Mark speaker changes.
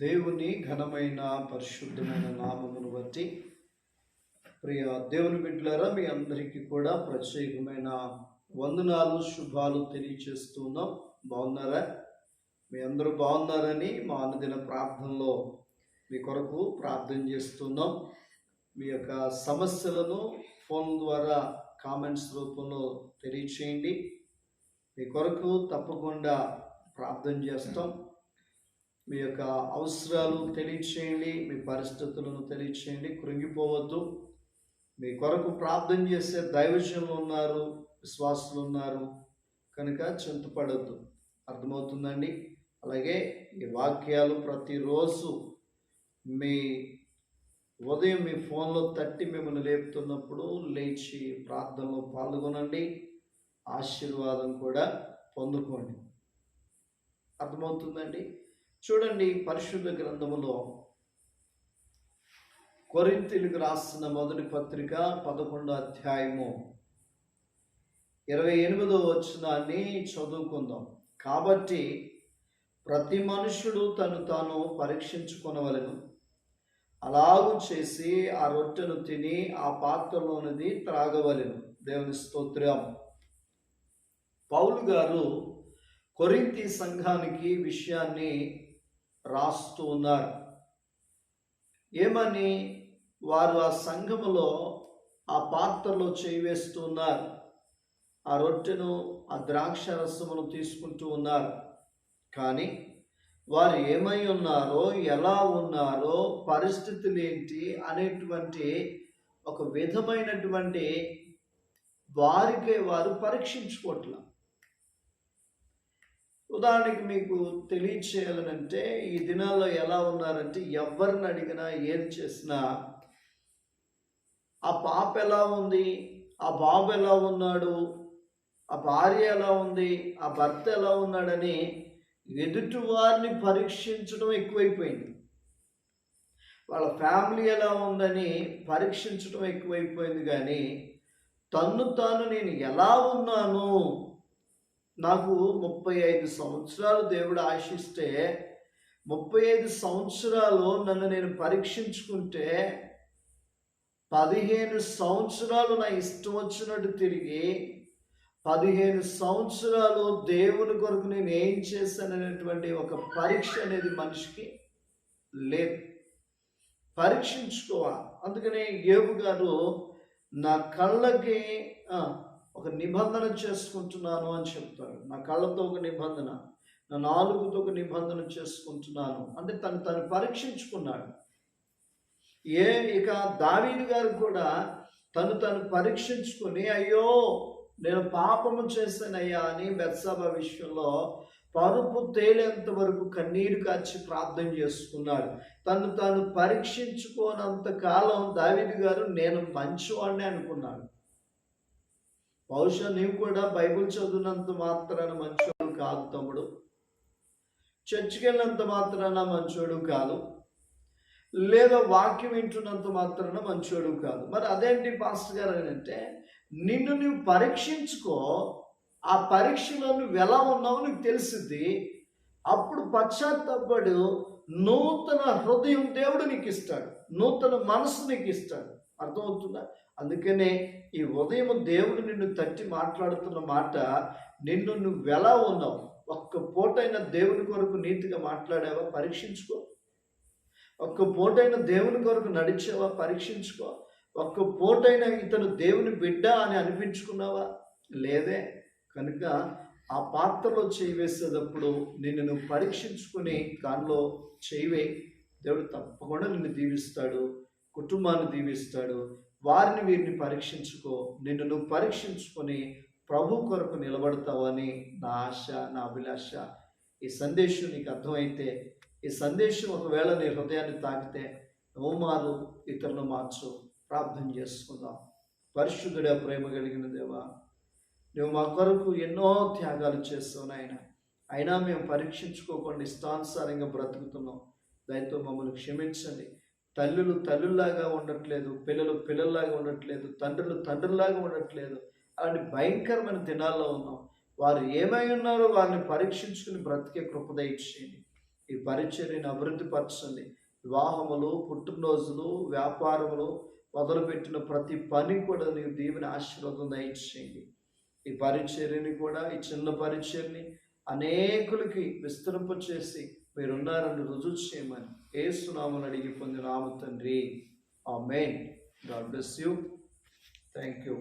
Speaker 1: దేవుని ఘనమైన పరిశుద్ధమైన నామమును బట్టి. ప్రియ దేవుని బిడ్డలారా మీ అందరికీ కూడా ప్రత్యేకమైన వందనాలు శుభాలు తెలియచేస్తున్నాం బాగున్నారా? మీ అందరూ బాగున్నారని మా అనుదిన ప్రార్థనలో మీ కొరకు ప్రార్థన చేస్తున్నాం మీ యొక్క సమస్యలను ఫోన్ ద్వారా కామెంట్స్ రూపంలో తెలియచేయండి. మీ కొరకు తప్పకుండా ప్రార్థన చేస్తాం. మీ యొక్క అవసరాలు తెలియచేయండి మీ పరిస్థితులను తెలియచేయండి. కృంగిపోవద్దు. మీ కొరకు ప్రార్థన చేసే దైవజనులు ఉన్నారు విశ్వాసులు ఉన్నారు. కనుక చింతపడద్దు. అర్థమవుతుందండి? అలాగే ఈ వాక్యాలు ప్రతిరోజు మీ ఉదయం మీ ఫోన్లో తట్టి మిమ్మల్ని లేపుతున్నప్పుడు లేచి ప్రార్థనలో పాల్గొనండి. ఆశీర్వాదం కూడా పొందుకోండి. అర్థమవుతుందండి? చూడండి పరిశుద్ధ గ్రంథములో కొరింతలకు రాసిన మొదటి పత్రిక పదకొండో అధ్యాయము ఇరవై ఎనిమిదో వచ్చినాన్ని చదువుకుందాం. కాబట్టి ప్రతి మనుషుడు తను తాను పరీక్షించుకొనవలెను. అలాగు చేసి ఆ రొట్టెను తిని ఆ పాత్రలోనిది త్రాగవలెను. దేవుని స్తోత్రం. పౌలు గారు కొరింతి సంఘానికి విషయాన్ని రాస్తూ ఉన్నారు. ఏమని వారు ఆ సంఘములో ఆ పాత్రలో చేయి వేస్తూ ఉన్నారు. ఆ రొట్టెను ఆ ద్రాక్ష రసమును తీసుకుంటూ ఉన్నారు. కానీ వారు ఏమై ఉన్నారో ఎలా ఉన్నారో పరిస్థితులు ఏంటి అనేటువంటి ఒక విధమైనటువంటి వారికే వారు పరీక్షించుకోవట్లా. ఉదాహరణకి మీకు తెలియచేయాలనంటే ఈ దినాల్లో ఎలా ఉన్నారంటే ఎవరిని అడిగినా ఏం చేసినా ఆ పాప ఎలా ఉంది? ఆ బాబు ఎలా ఉన్నాడు? ఆ భార్య ఎలా ఉంది? ఆ భర్త ఎలా ఉన్నాడని ఎదుటి వారిని పరీక్షించడం ఎక్కువైపోయింది. వాళ్ళ ఫ్యామిలీ ఎలా ఉందని పరీక్షించడం ఎక్కువైపోయింది కానీ తన్ను తాను నేను ఎలా ఉన్నాను? నాకు ముప్పై ఐదు సంవత్సరాలు దేవుడు ఆశిస్తే ముప్పై ఐదు సంవత్సరాలు నన్ను నేను పరీక్షించుకుంటే పదిహేను సంవత్సరాలు నా ఇష్టం వచ్చినట్టు తిరిగి పదిహేను సంవత్సరాలు దేవుని కొరకు నేను ఏం చేశాననేటువంటి ఒక పరీక్ష అనేది మనిషికి లేదు. పరీక్షించుకోవాలి. అందుకనే ఏబు గారు నా కళ్ళకి ఒక నిబంధన చేసుకుంటున్నాను అని చెప్తాడు. నా కళ్ళతో ఒక నిబంధన నా నాలుగుతో ఒక నిబంధన చేసుకుంటున్నాను. అంటే తను తను పరీక్షించుకున్నాడు. ఏ ఇక దావీదు గారు కూడా తను తను పరీక్షించుకుని అయ్యో నేను పాపము చేశానయ్యా అని బెత్సభ విషయంలో పరుపు తేలేంత వరకు కన్నీరు కాచి ప్రార్థన చేసుకున్నాడు. తను తాను పరీక్షించుకోనంత కాలం దావీదు గారు నేను మంచివాడిని అనుకున్నాడు. బహుశా నీవు కూడా బైబిల్ చదివినంత మాత్రాన మంచోడు కాదు తమ్ముడు. చర్చికి వెళ్ళినంత మాత్రాన మంచోడు కాదు. లేదా వాక్యం వింటున్నంత మాత్రాన మంచోడు కాదు. మరి అదేంటి పాస్టర్ గారు అని అంటే నిన్ను నువ్వు పరీక్షించుకో ఆ పరీక్షలో నువ్వు ఎలా ఉన్నావు నీకు తెలిసిద్ది. అప్పుడు పశ్చాత్తాపడు నూతన హృదయం దేవుడు నీకు ఇస్తాడు. నూతన మనసు నీకు ఇస్తాడు. అర్థమవుతుందా? అందుకనే ఈ ఉదయం దేవుడు నిన్ను తట్టి మాట్లాడుతున్న మాట నిన్ను నువ్వు ఎలా ఉన్నావు? ఒక్క పూటైన దేవుని కొరకు నీతిగా మాట్లాడావా? పరీక్షించుకో. ఒక్క పూటైన దేవుని కొరకు నడిచావా? పరీక్షించుకో. ఒక్క పూటైన ఇతను దేవుని బిడ్డ అని అనిపించుకున్నావా? లేదే. కనుక ఆ పాత్రలో చేయి వేసేటప్పుడు నిన్ను నువ్వు పరీక్షించుకుని దానిలో చేయివే దేవుడు తప్పకుండా నిన్ను దీవిస్తాడు. కుటుంబాన్ని దీవిస్తాడు. వారిని వీరిని పరీక్షించుకో నిన్ను నువ్వు పరీక్షించుకొని ప్రభు కొరకు నిలబడతావని నా ఆశ నా అభిలాష. ఈ సందేశం నీకు అర్థమైతే ఈ సందేశం ఒకవేళ నీ హృదయాన్ని తాకితే నువ్వు ఇతరులు మార్చు. ప్రార్థన చేసుకుందాం. పరిశుద్ధుడే ప్రేమ కలిగిన దేవా నువ్వు మా కొరకు ఎన్నో త్యాగాలు చేస్తావు నాయన. అయినా మేము పరీక్షించుకోకుండా ఇష్టానుసారంగా బ్రతుకుతున్నాం. దయతో మమ్మల్ని క్షమించండి. తల్లులు తల్లుల్లాగా ఉండట్లేదు పిల్లలు పిల్లల్లాగా ఉండట్లేదు తండ్రులు తండ్రుల్లాగా ఉండట్లేదు. అలాంటి భయంకరమైన దినాల్లో ఉన్నాం. వారు ఏమై ఉన్నారో వారిని పరీక్షించుకుని బ్రతికే కృపద ఇచ్చేయండి ఈ పరిచర్యను అభివృద్ధి పరచండి. వివాహములు పుట్టినరోజులు వ్యాపారములు మొదలుపెట్టిన ప్రతి పని కూడా నీవు దీవెన ఆశీర్వాదం దయచేయండి. ఈ పరిచర్యని కూడా ఈ చిన్న పరిచర్ని అనేకులకి విస్తరింప చేసి మీరున్నారని రుజువు చేయమని ఏ సునామని అడిగి పొందిన ఆమె తండ్రి. ఆ main God bless you. Thank you